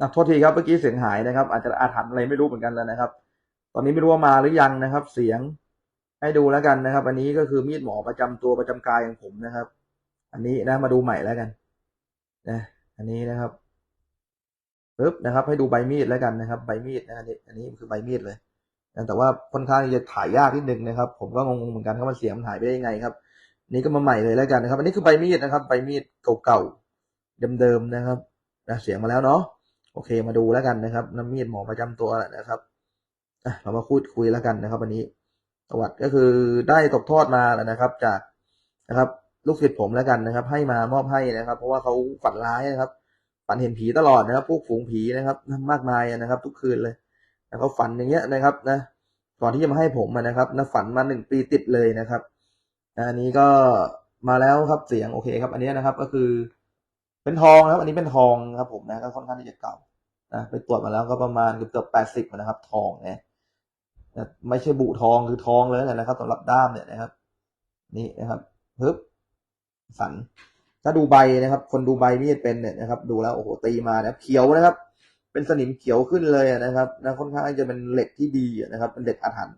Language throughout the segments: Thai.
นะโทษทีครับเมื่อกี้เสียงหายนะครับ อาจจะอาถรรพ์อะไรไม่รู้เหมือนกันแล้วนะครับ ตอนนี้ไม่รู้ว่ามาหรือยังนะครับ เสียงให้ดูแล้วกันนะครับ อันนี้ก็คือมีดหมอประจำตัวประจำกายของผมนะครับ อันนี้นะมาดูใหม่แล้วกันนะอันนี้นะครับปึ๊บนะครับ ให้ดูใบมีดแล้วกันนะครับ ใบมีดนะอันนี้อันนี้คือใบมีดเลยแต่ว่าค่อนข้างจะถ่ายยากนิดนึงนะครับ ผมก็งงเหมือนกันครับมันเสียงมันหายไปได้ยังไงครับนี่ก็มาใหม่เลยแล้วกันนะครับ อันนี้คือใบมีดนะครับ ใบมีดเก่าๆเดิมๆนะครับนะเสียงมาแล้วเนาะ โอเคมาดูแล้วกันนะครับ น้ำมีดหมอประจำตัวแหละนะครับเรามาพูดคุยแล้วกันนะครับ วันนี้ประวัติก็คือได้ตกทอดมาแหละนะครับ จากนะครับ ลูกศิษย์ผมแล้วกันนะครับ ให้มามอบให้นะครับ เพราะว่าเขาฝันร้ายนะครับ ฝันเห็นผีตลอดนะครับ พวกฝูงผีนะครับมากมายนะครับ ทุกคืนเลยแล้วเขาฝันอย่างเงี้ยนะครับนะก่อนที่จะมาให้ผมนะครับนะฝันมาหนึ่งปีติดเลยนะครับอันนี้ก็มาแล้วครับเสียงโอเคครับ อันนี้นะครับก็คือ เป็นทองนะครับ อันนี้เป็นทองครับ ผมนะก็ค่อนข้างที่จะเก่านะไปตรวจมาแล้วก็ประมาณเกือบแปดสิบนะครับ ทองเนี่ยนะไม่ใช่บุทองคือทองเลยแหละนะครับสำหรับด้ามเนี่ยนะครับ นี่นะครับปึ๊บสันถ้าดูใบนะครับ คนดูใบมีดเป็นเนี่ยนะครับ ดูแล้วโอ้โหตีมานะครับเขียวนะครับ เป็นสนิมเขียวขึ้นเลยนะครับนะค่อนข้างจะเป็นเหล็กที่ดีนะครับ เป็นเหล็กอาถรรพ์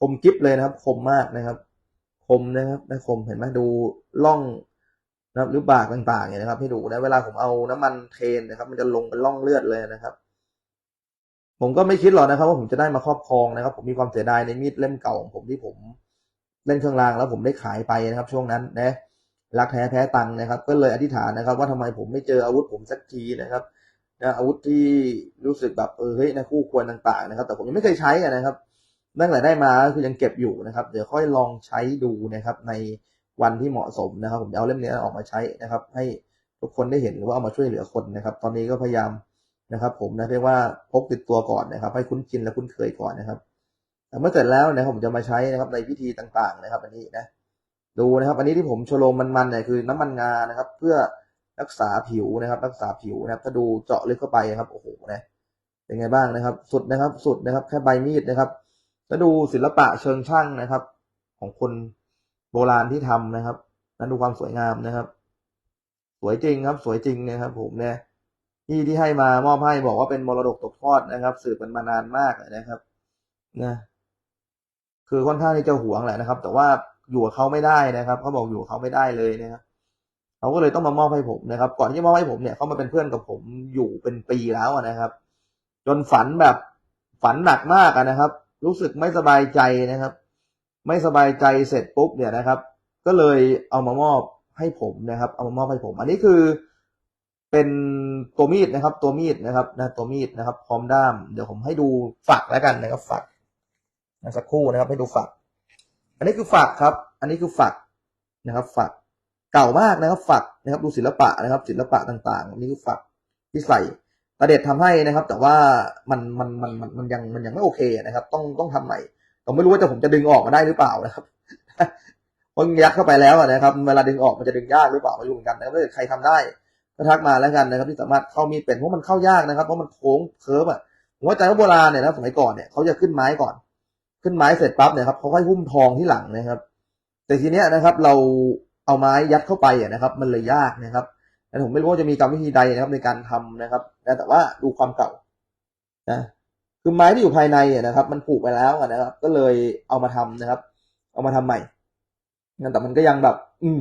คมกิฟเลยนะครับ คมมากนะครับ คมนะครับนะคมเห็นไหมดูล่อง นะครับหรือบากต่างๆเนี่ยนะครับให้ดูนะเวลาผมเอาน้ำมันเทนนะครับ มันจะลงเป็นล่องเลือดเลยนะครับ ผมก็ไม่คิดหรอกนะครับ ว่าผมจะได้มาครอบครองนะครับ ผมมีความเสียดายในมีดเล่มเก่าของผมที่ผมเล่นเครื่องรางแล้วผมได้ขายไปนะครับ ช่วงนั้นนะรักแท้แพ้ตังค์นะครับ ก็เลยอธิษฐานนะครับ ว่าทำไมผมไม่เจออาวุธผมสักทีนะครับนะอาวุธที่รู้สึกแบบเออเฮ้ยนะคู่ควรต่างๆนะครับ แต่ผมยังไม่เคยใช้นะครับตั้งแต่ได้มาคือยังเก็บอยู่นะครับ เดี๋ยวค่อยลองใช้ดูนะครับ ใน วันที่เหมาะสมนะครับ ผมจะเอาเล่มนี้ออกมาใช้นะครับ ให้ทุกคนได้เห็นหรือว่าเอามาช่วยเหลือคนนะครับ ตอนนี้ก็พยายามนะครับ ผมนะเรียกว่าพกติดตัวก่อนนะครับ ให้คุ้นชินและคุ้นเคยก่อนนะครับแต่เมื่อเสร็จแล้วนะครับผมจะมาใช้นะครับในพิธีต่างๆนะครับ อันนี้นะดูนะครับ อันนี้ที่ผมโชโลมมันๆเนี่ยคือน้ำมันงานะครับ เพื่อรักษาผิวนะครับ รักษาผิวนะครับ ถ้าดูเจาะลึกเข้าไปนะครับโอ้โหนะเป็นไงบ้างนะครับ สุดนะครับ สุดนะครับ แค่ใบมีดนะครับแล้วดูศิลปะเชิงช่างนะครับ ของคน โบราณที่ทำนะครับแล้วดูความสวยงามนะครับ สวยจริงครับ สวยจริงนะครับ ผมเนี่ยที่ที่ให้มามอบให้บอกว่าเป็นมรดกตกทอดนะครับ สืบกันมานานมากนะครับนะคือค่อนข้างที่จะหวงแหละนะครับ แต่ว่าอยู่กับเขาไม่ได้นะครับเขาบอกอยู่กับเขาไม่ได้เลยนะครับเขาก็เลยต้องมามอบให้ผมนะครับ ก่อนที่จะมอบให้ผมเนี่ยเขามาเป็นเพื่อนกับผมอยู่เป็นปีแล้วนะครับ จนฝันแบบฝันหนักมากนะครับ รู้สึกไม่สบายใจนะครับ ไม่สบายใจเสร็จปุ๊บเนี่ยนะครับ ก็เลยเอามามอบให้ผมนะครับ เอามามอบให้ผม อันนี้คือเป็นตัวมีดนะครับ ตัวมีดนะครับนะตัวมีดนะครับ พร้อมด้าม เดี๋ยวผมให้ดูฝักแล้วกันนะครับฝักนะสักครู่นะครับ ให้ดูฝัก อันนี้คือฝักครับ อันนี้คือฝักนะครับ ฝักเก่ามากนะครับฝักนะครับดูศิลปะนะครับ ศิลปะต่างๆอันนี้คือฝักที่ใส่ตาเด็ดทำให้นะครับ แต่ว่ามันมันมันมันมันยังมันยังไม่โอเคนะครับ ต้องต้องทำใหม่ ผมไม่รู้ว่าจะผมจะดึงออกมาได้หรือเปล่านะครับเพราะยัดเข้าไปแล้วนะครับ เวลาดึงออกมันจะดึงยากหรือเปล่าไม่รู้เหมือนกันนะครับถ้าเกิดใครทำได้ก็ทักมาแล้วกันนะครับ ที่สามารถเข้ามีดเป็นเพราะมันเข้ายากนะครับเพราะมันโค้งเคิร์ฟอะผมว่าใจว่าโบราณเนี่ยนะสมัยก่อนเนี่ยเขาจะขึ้นไม้ก่อน ขึ้นไม้เสร็จปั๊บเนี่ยครับเขาค่อยหุ้มทองที่หลังนะครับ แต่ทีเนี้ยนะครับ เราเอาไม้ยัดเข้าไปอะนะครับ มันเลยยากนะครับแต่ผมไม่รู้ว่าจะมีกรรมวิธีใดนะครับในการทำนะครับแต่ว่าดูความเก่านะ คือไม้ที่อยู่ภายในนะครับ มันผุไปแล้วนะครับ ก็เลยเอามาทำนะครับ เอามาทำใหม่แต่มันก็ยังแบบ อืม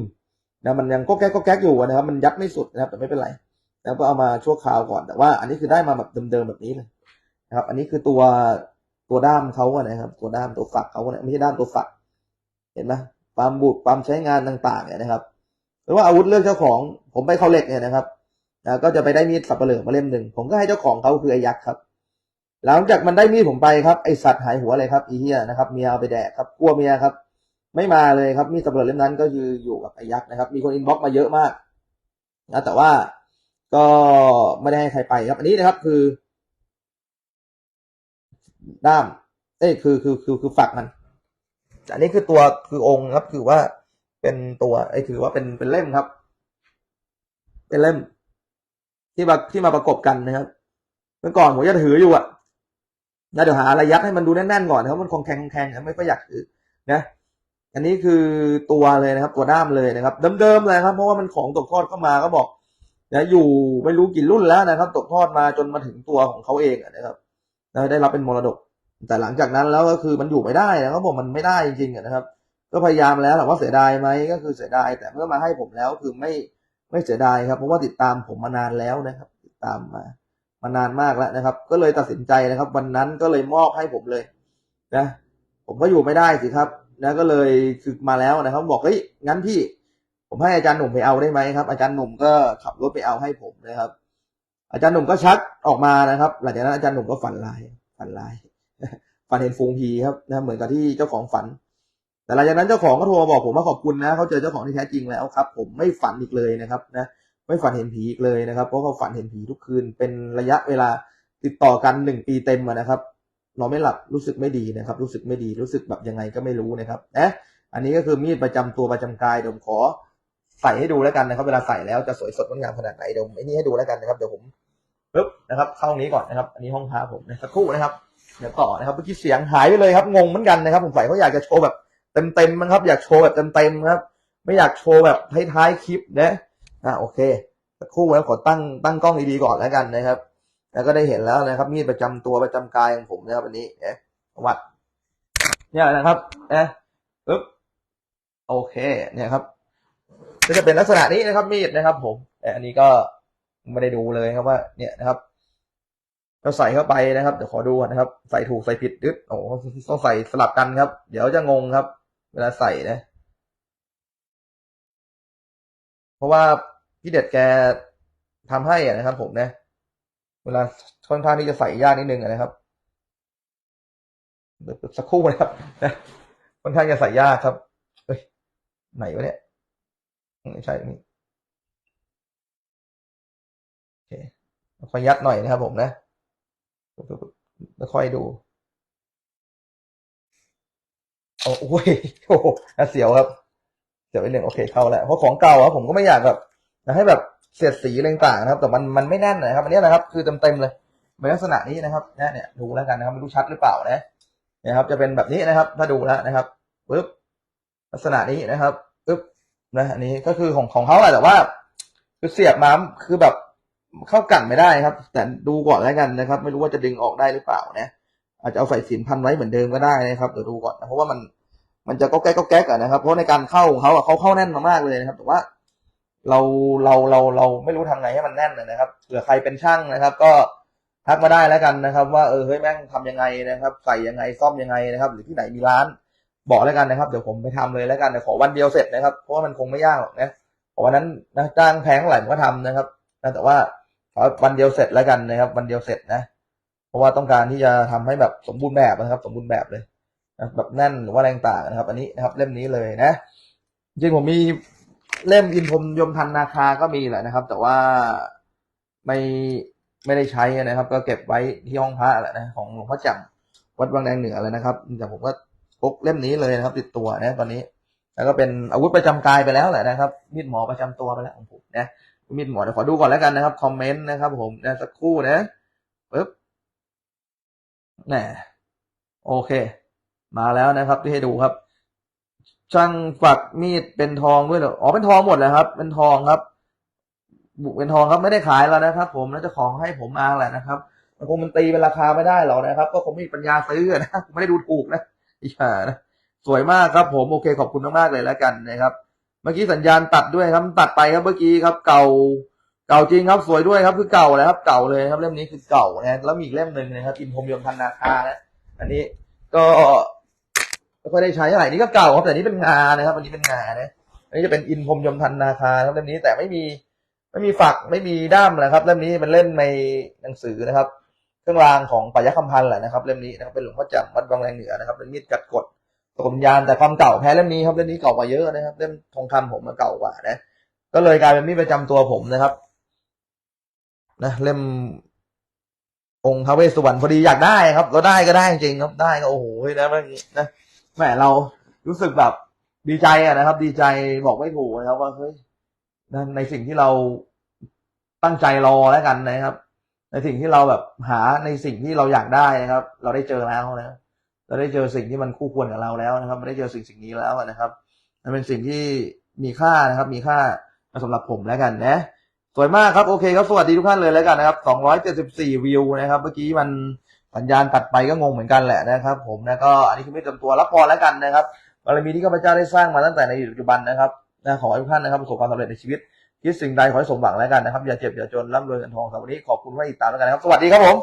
นะมันยังก็แก๊กก็แก๊กอยู่นะครับ มันยัดไม่สุดนะครับ แต่ไม่เป็นไรแล้วก็เอามาชั่วคราวก่อนแต่ว่า อันนี้คือได้มาแบบเดิมๆแบบนี้เลยนะครับ อันนี้คือตัวตัวด้ามเขาอะนะครับ ตัวด้ามตัวฝักเขาเนี่ยไม่ใช่ด้ามตัวฝัก เห็นไหมความบุดความใช้งานต่างๆเนี่ยนะครับหรือว่าอาวุธเลือกเจ้าของ ผมไปเขาเหล็กเนี่ยนะครับก็จะไปได้มีดสับเปลือกมาเล่มหนึ่งผมก็ให้เจ้าของเขาคือไอ้ยักษ์ครับ หลังจากมันได้มีดผมไปครับไอสัตว์หายหัวเลยครับอีเหี้ยนะครับเมียเอาไปแดกครับกลัวเมียครับ ไม่มาเลยครับมีดสับเปลือกเล่มนั้นก็คืออยู่กับไอยักษ์นะครับ มีคนอินบ็อกมาเยอะมากนะแต่ว่าก็ไม่ได้ให้ใครไปครับ อันนี้นะครับคือ ด้าม เอ้ยคือคือคือคือฝักมันอันนี้คือตัวคือองค์ครับ คือว่าเป็นตัวไอ้ถือว่าเป็นเป็นเล่มครับ เป็นเล่มที่มาที่มาประกบกันนะครับเมื่อก่อนผมจะถืออยู่อะ นะเดี๋ยวหาอะไรยัดให้มันดูแน่นๆก่อนนะครับมันคงแข็งแข็งไม่ค่อยอยากถือนะอันนี้คือตัวเลยนะครับ ตัวด้ามเลยนะครับ เดิมๆเลยครับ เพราะว่ามันของตกทอดเข้ามาก็บอกนะอยู่ไม่รู้กี่รุ่นแล้วนะครับ ตกทอดมาจนมาถึงตัวของเขาเองนะครับได้รับเป็นมรดก แต่หลังจากนั้นแล้วก็คือมันอยู่ไม่ได้นะครับผมมันไม่ได้จริงๆนะครับ ก็พยายามแล้วแต่ว่าเสียดายไหมก็คือเสียดาย แต่เมื่อมาให้ผมแล้วคือไม่ไม่เสียดายครับ เพราะว่าติดตามผมมานานแล้วนะครับ ติดตามมา มานานมากแล้วนะครับ ก็เลยตัดสินใจนะครับ วันนั้นก็เลยมอบให้ผมเลยนะผมก็อยู่ไม่ได้สิครับนะก็เลยคือมาแล้วนะครับ บอกเฮ้ยงั้นพี่ ผมให้อาจารย์หนุ่มไปเอาได้ไหมครับ อาจารย์หนุ่มก็ขับรถไปเอาให้ผมนะครับ อาจารย์หนุ่มก็ชักออกมานะครับ หลังจากนั้นอาจารย์หนุ่มก็ฝันลายฝันลายฝันเห็นฟูงพีครับนะเหมือนกับที่เจ้าของฝัน แต่หลังจากนั้นเจ้าของก็โทรมาบอกผมว่าขอบคุณนะเขาเจอเจ้าของที่แท้จริงแล้วครับ ผมไม่ฝันอีกเลยนะครับนะ ไม่ฝันเห็นผีอีกเลยนะครับ เพราะเขาฝันเห็นผีทุกคืน เป็นระยะเวลาติดต่อกันหนึ่งปีเต็มนะครับนอนไม่หลับรู้สึกไม่ดีนะครับ รู้สึกไม่ดีรู้สึกแบบยังไงก็ไม่รู้นะครับนะอันนี้ก็คือมีดประจำตัวประจำกายเดี๋ยวผมขอใส่ให้ดูแล้วกันนะครับ เวลาใส่แล้วจะสวยสดงดงามขนาดไหนเดี๋ยวผมไอ้นี่ให้ดูแล้วกันนะครับเดี๋ยวผมปึ๊บนะครับเข้าตรงนี้ก่อนนะครับ อันนี้ห้องพระผมนะสักครู่นะครับเดี๋ยวต่อนะครับเมื่อกี้เสียงหายไปเลยครับงงเหมือนกันนะครับ ผมใส่เขาอยากจะโชว์แบบเต็มๆมั้งครับ อยากโชว์แบบเต็มๆครับ ไม่อยากโชว์แบบท้ายๆคลิปนะ อะโอเคสักครู่แล้วขอตั้งตั้งกล้องดีๆก่อนแล้วกันนะครับ แล้วก็ได้เห็นแล้วนะครับ มีดประจำตัวประจำกายของผมนะครับอันนี้เอ๊ะวัดเนี่ยนะครับเอ๊ะปึ๊บโอเค เนี่ยครับก็จะเป็นลักษณะนี้นะครับ มีดนะครับ ผมแต่อันนี้ก็ไม่ได้ดูเลยครับว่า เนี่ยนะครับเราใส่เข้าไปนะครับเดี๋ยวขอดูนะครับ ใส่ถูกใส่ผิดดึดโอ้โหต้องใส่สลับกันครับ เดี๋ยวจะงงครับ เวลาใส่นะ เพราะว่าพี่เด็ดแกทำให้อะนะครับ ผมนะ เวลาค่อนข้างที่จะใส่ยากนิดนึงนะครับเดี๋ยวสักครู่นะครับนะค่อนข้างจะใส่ยากครับเฮ้ยไหนวะเนี่ยไม่ใช่นี่โอเคค่อยยัดหน่อยนะครับผมนะแล้วค่อยดูโอ้โหโอ้โหน่าเสียวครับ เสียไปหนึ่งโอเคเข้าแล้วเพราะของเก่าครับผมก็ไม่อยากแบบอยากให้แบบเสียดสีอะไรต่างนะครับแต่มันมันไม่แน่นนะครับอันนี้นะครับคือเต็มๆเลยเป็นลักษณะนี้นะครับเนี่ยเนี่ยดูแล้วกันนะครับไม่รู้ชัดหรือเปล่านะนี่ยครับ จะเป็นแบบนี้นะครับ ถ้าดูแล้วนะครับปึ๊บลักษณะนี้นะครับปึ๊บนะอันนี้ก็คือของของเขาแหละแต่ว่าคือเสียบมาคือแบบเข้ากันไม่ได้ครับ แต่ดูก่อนแล้วกันนะครับ ไม่รู้ว่าจะดึงออกได้หรือเปล่านะอาจจะเอาใส่สินพันไว้เหมือนเดิมก็ได้นะครับเดี๋ยวดูก่อนนะเพราะว่ามัน มันจะก็แก๊กก็แก๊กอะนะครับเพราะในการเข้าของเขาอะเขาเข้าแน่นมากๆเลยนะครับ แต่ว่าเราเราเราเราไม่รู้ทำไงให้มันแน่นนะครับเผื่อใครเป็นช่างนะครับ ก็ทักมาได้แล้วกันนะครับ ว่าเออเฮ้ยแม่งทำยังไงนะครับ ใส่ยังไงซ่อมยังไงนะครับ หรือที่ไหนมีร้านบอกแล้วกันนะครับเดี๋ยวผมไปทำเลยแล้วกันแต่ขอวันเดียวเสร็จนะครับ เพราะว่ามันคงไม่ยากหรอกนะขอวันนั้นนะจ้างแพงเท่าไหร่ผมก็ทำนะครับแต่ว่าขอวันเดียวเสร็จแล้วกันนะครับ วันเดียวเสร็จนะ เพราะว่าต้องการที่จะทำให้แบบสมบูรณ์แบบนะครับ สมบูรณ์แบบเลย แบบแน่นหรือว่าแรงต่างนะครับ อันนี้นะครับเล่มนี้เลยนะ จริงผมมีเล่มอินพรมยมทันนาคาก็มีแหละนะครับ แต่ว่าไม่ไม่ได้ใช้นะครับ ก็เก็บไว้ที่ห้องพระแหละนะของหลวงพ่อจำวัดบางแดงเหนือเลยนะครับแต่ผมก็พกเล่มนี้เลยนะครับ ติดตัวนะตอนนี้ แล้วก็เป็นอาวุธประจำกายไปแล้วแหละนะครับมีดหมอประจำตัวไปแล้วของผมนะมีดหมอเดี๋ยวขอดูก่อนแล้วกันนะครับคอมเมนต์นะครับผมนะสักครู่นะปึ๊บแหน่โอเค มาแล้วนะครับที่ให้ดูครับ ช่างฝักมีดเป็นทองด้วยเหรออ๋อเป็นทองหมดเลยครับ เป็นทองครับบุกเป็นทองครับไม่ได้ขายแล้วนะครับ ผมแล้วเจะของให้ผมมาแหละนะครับมันคงมันตีเป็นราคาไม่ได้หรอกนะครับ ก็คงไม่มีปัญญาซื้อนะไม่ได้ดูถูกนะอีห่านะสวยมากครับ ผมโอเคขอบคุณมากๆเลยแล้วกันนะครับ เมื่อกี้สัญญาณตัดด้วยครับตัดไปครับเมื่อกี้ครับ เก่า เก่าจริงครับสวยด้วยครับ คือเก่าแล้วครับ เก่าเลยครับเล่มนี้คือเก่านะแล้วมีอีกเล่มหนึ่งนะครับอินพรมยมทันนาคานะอันนี้ก็ ไม่ค่อยได้ใช้เท่าไหร่นี่ก็เก่าครับแต่นี้เป็นงานะครับ อันนี้เป็นงานะอันนี้จะเป็นอินพรมยมทันนาคาครับเล่มนี้แต่ไม่มีไม่มีฝักไม่มีด้ามนะครับเล่มนี้มันเล่นในหนังสือนะครับ เครื่องรางของปายคำพันธ์แหละนะครับเล่มนี้นะครับเป็นหลวงพ่อจำวัดบางแรงเหนือนะครับเป็นมีดกัดกดตกมยานแต่ความเก่าแพ้เล่มนี้ครับเล่มนี้เก่ากว่าเยอะนะครับเล่มทองคำผมมันเก่ากว่านะ ก็เลยกลายเป็นมีดประจำตัวผมนะครับนะเล่มองค์ท้าวเวสสุวรรณพอดีอยากได้ครับเราได้ก็ได้จริงครับได้ก็โอ้โหนะมันนะ แหมเรารู้สึกแบบดีใจอะนะครับ ดีใจบอกไม่ถูกนะครับว่าเฮ้ยในสิ่งที่เราตั้งใจรอแล้วกันนะครับ ในสิ่งที่เราแบบหาในสิ่งที่เราอยากได้นะครับ เราได้เจอแล้วนะเราได้เจอสิ่งที่มันคู่ควรกับเราแล้วนะครับไม่ได้เจอสิ่งสิ่งนี้แล้วนะครับ มันเป็นสิ่งที่มีค่านะครับ มีค่าสำหรับผมแล้วกันนะ สวยมากครับ โอเคครับ สวัสดีทุกท่านเลยแล้วกันนะครับ 274 วิวนะครับ เมื่อกี้มันสัญญาณตัดไปก็งงเหมือนกันแหละนะครับ ผมนะก็อันนี้คือไม่จำตัวรับพรแล้วกันนะครับบารมีที่ข้าพเจ้าได้สร้างมาตั้งแต่ในปัจจุบันนะครับนะขอให้ทุกท่านนะครับประสบความสำเร็จในชีวิตคิดสิ่งใดขอให้สมหวังแล้วกันนะครับอย่าเจ็บอย่าจนร่ำรวยเงินทองสำหรับวันนี้ขอบคุณที่ติดตามแล้วกันนะครับ สวัสดีครับผม